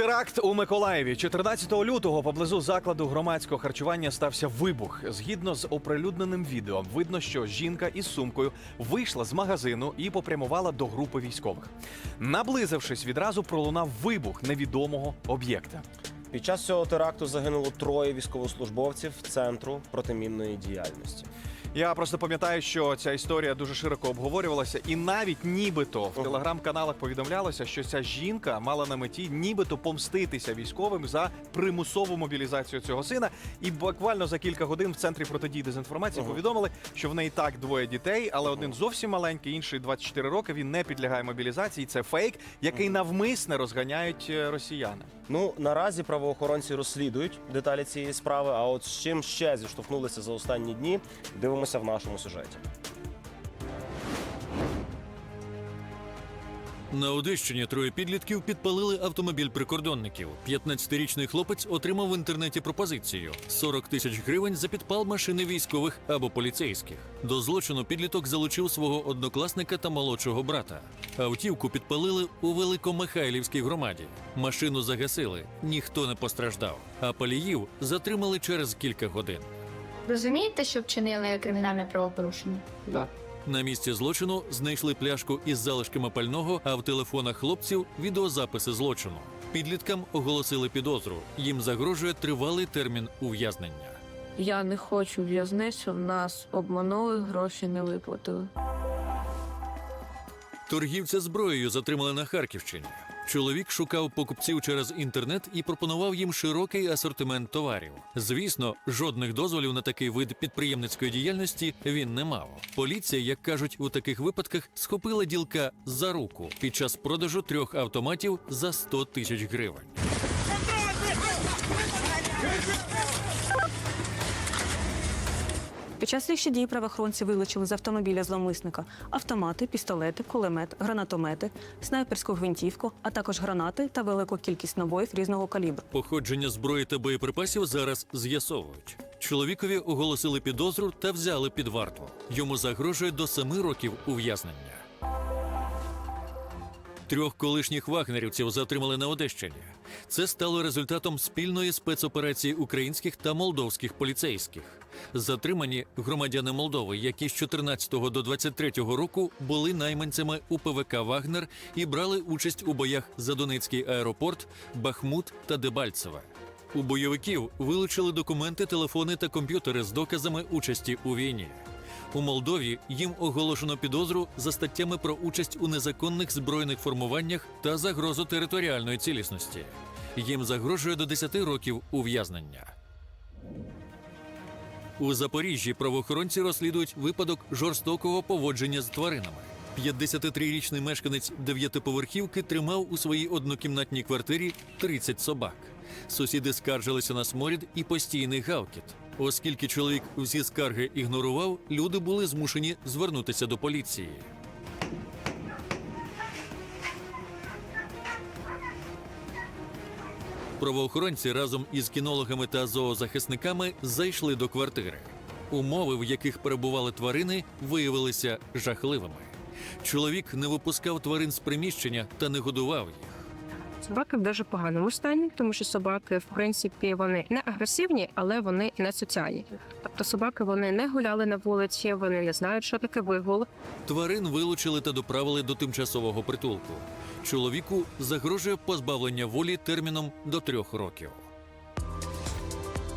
Теракт у Миколаєві 14 лютого поблизу закладу громадського харчування стався вибух. Згідно з оприлюдненим відео, видно, що жінка із сумкою вийшла з магазину і попрямувала до групи військових. Наблизившись, відразу пролунав вибух невідомого об'єкта. Під час цього теракту загинуло троє військовослужбовців центру протимінної діяльності. Я просто пам'ятаю, що ця історія дуже широко обговорювалася, і навіть нібито в телеграм-каналах повідомлялося, що ця жінка мала на меті нібито помститися військовим за примусову мобілізацію цього сина. І буквально за кілька годин в центрі протидії дезінформації повідомили, що в неї так двоє дітей, але один зовсім маленький, інший 24 роки. Він не підлягає мобілізації. Це фейк, який навмисне розганяють е, росіяни. Ну наразі правоохоронці розслідують деталі цієї справи. А от з чим ще зіштовхнулися за останні дні, дивимося в нашому сюжеті. На Одещині троє підлітків підпалили автомобіль прикордонників. 15-річний хлопець отримав в інтернеті пропозицію 40 тисяч гривень за підпал машини військових або поліцейських. До злочину підліток залучив свого однокласника та молодшого брата. Автівку підпалили у Великомихайлівській громаді. Машину загасили, ніхто не постраждав, а паліїв затримали через кілька годин. Розумієте, що вчинили кримінальне правопорушення? На місці злочину знайшли пляшку із залишками пального, а в телефонах хлопців відеозаписи злочину. Підліткам оголосили підозру. Їм загрожує тривалий термін ув'язнення. Я не хочу в'язницю, нас обманули, гроші не виплатили. Торгівця зброєю затримали на Харківщині. Чоловік шукав покупців через інтернет і пропонував їм широкий асортимент товарів. Звісно, жодних дозволів на такий вид підприємницької діяльності він не мав. Поліція, як кажуть, у таких випадках схопила ділка за руку під час продажу трьох автоматів за 100 тисяч гривень. Під час слідчих дій правоохоронці вилучили з автомобіля зловмисника автомати, пістолети, кулемет, гранатомети, снайперську гвинтівку, а також гранати та велику кількість набоїв різного калібру. Походження зброї та боєприпасів зараз з'ясовують. Чоловікові оголосили підозру та взяли під варту. Йому загрожує до семи років ув'язнення. Трьох колишніх вагнерівців затримали на Одещині. Це стало результатом спільної спецоперації українських та молдовських поліцейських. Затримані громадяни Молдови, які з 14 до 23 року були найманцями у ПВК Вагнер і брали участь у боях за Донецький аеропорт, Бахмут та Дебальцеве. У бойовиків вилучили документи, телефони та комп'ютери з доказами участі у війні. У Молдові їм оголошено підозру за статтями про участь у незаконних збройних формуваннях та загрозу територіальної цілісності. Їм загрожує до 10 років ув'язнення. У Запоріжжі правоохоронці розслідують випадок жорстокого поводження з тваринами. 53-річний мешканець дев'ятиповерхівки тримав у своїй однокімнатній квартирі 30 собак. Сусіди скаржилися на сморід і постійний гавкіт. Оскільки чоловік всі скарги ігнорував, люди були змушені звернутися до поліції. Правоохоронці разом із кінологами та зоозахисниками зайшли до квартири. Умови, в яких перебували тварини, виявилися жахливими. Чоловік не випускав тварин з приміщення та не годував їх. Собаки в дуже поганому стані, тому що собаки, в принципі, вони не агресивні, але вони не соціальні. Тобто собаки вони не гуляли на вулиці, вони не знають, що таке вигул. Тварин вилучили та доправили до тимчасового притулку. Чоловіку загрожує позбавлення волі терміном до трьох років.